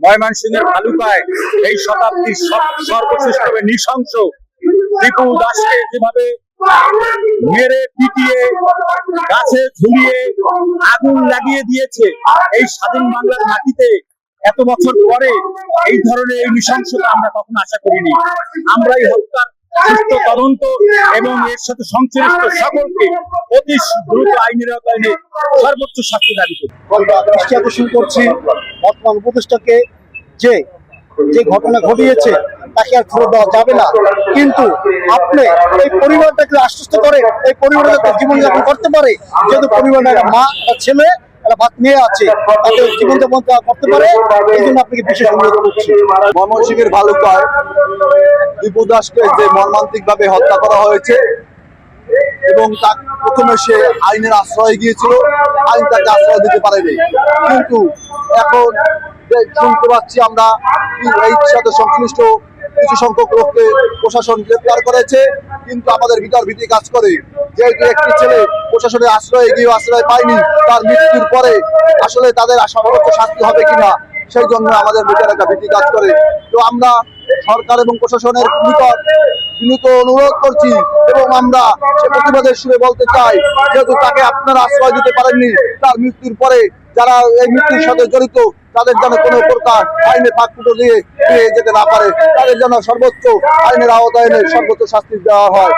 ময়মনসিংহের ভালুকায় এই শতাব্দীর সব- সর্বশ্রেষ্ঠ নৃশংস টিপু দাসকে যেভাবে মেরে পিটিয়ে, গাছে ঝুলিয়ে আগুন লাগিয়ে দিয়েছে এই স্বাধীন বাংলার মাটিতে, এত বছর পরে এই ধরনের এই নৃশংসতা আমরা কখনো আশা করিনি। আমরা এই হত্যার সুস্থ তদন্ত এবং এর সাথে সংশ্লিষ্ট সকলকে অতি দ্রুত আইনের আওতায় সর্বোচ্চ শাস্তি দাবি করি। আকর্ষণ করছি। বর্তমান উপদেষ্টাকে যে যে ঘটনা ঘটিয়েছে, তাকে আর ফেরত দেওয়া যাবে না। কিন্তু আপনি এই পরিবারটাকে আশ্বস্ত করে এই পরিবারটা যাতে জীবনযাপন করতে পারে, যেহেতু পরিবারের একটা মা, একটা ছেলে হত্যা করা হয়েছে, এবং তা প্রথমে সে আইনের আশ্রয় গিয়েছিল আইন তাকে আশ্রয় দিতে পারেনি। কিন্তু এখন শুনতে পাচ্ছি আমরা এই সাথে সংশ্লিষ্ট কিছু সংখ্যক লোককে প্রশাসন গ্রেপ্তার করেছে, কিন্তু আমাদের ভিতর ভীতি কাজ করে। যেহেতু একটি ছেলে প্রশাসনের আশ্রয়ে গিয়ে আশ্রয় পায়নি, তার মৃত্যুর পরে আসলে তাদের সর্বোচ্চ শাস্তি হবে কিনা সেই জন্য আমাদের একটা ভীতি কাজ করে। তো আমরা সরকার এবং প্রশাসনের নিকট বিনীত অনুরোধ করছি এবং আমরা সে প্রতিবাদের সুরে বলতে চাই, যেহেতু তাকে আপনারা আশ্রয় দিতে পারেননি, তার মৃত্যুর পরে যারা এই মৃত্যুর সাথে জড়িত, তাদের যেন কোনো প্রকার আইনে ফাঁকফুটো দিয়ে দিয়ে যেতে না পারে, তাদের যেন সর্বোচ্চ আইনের আওতায় সর্বোচ্চ শাস্তি দেওয়া হয়।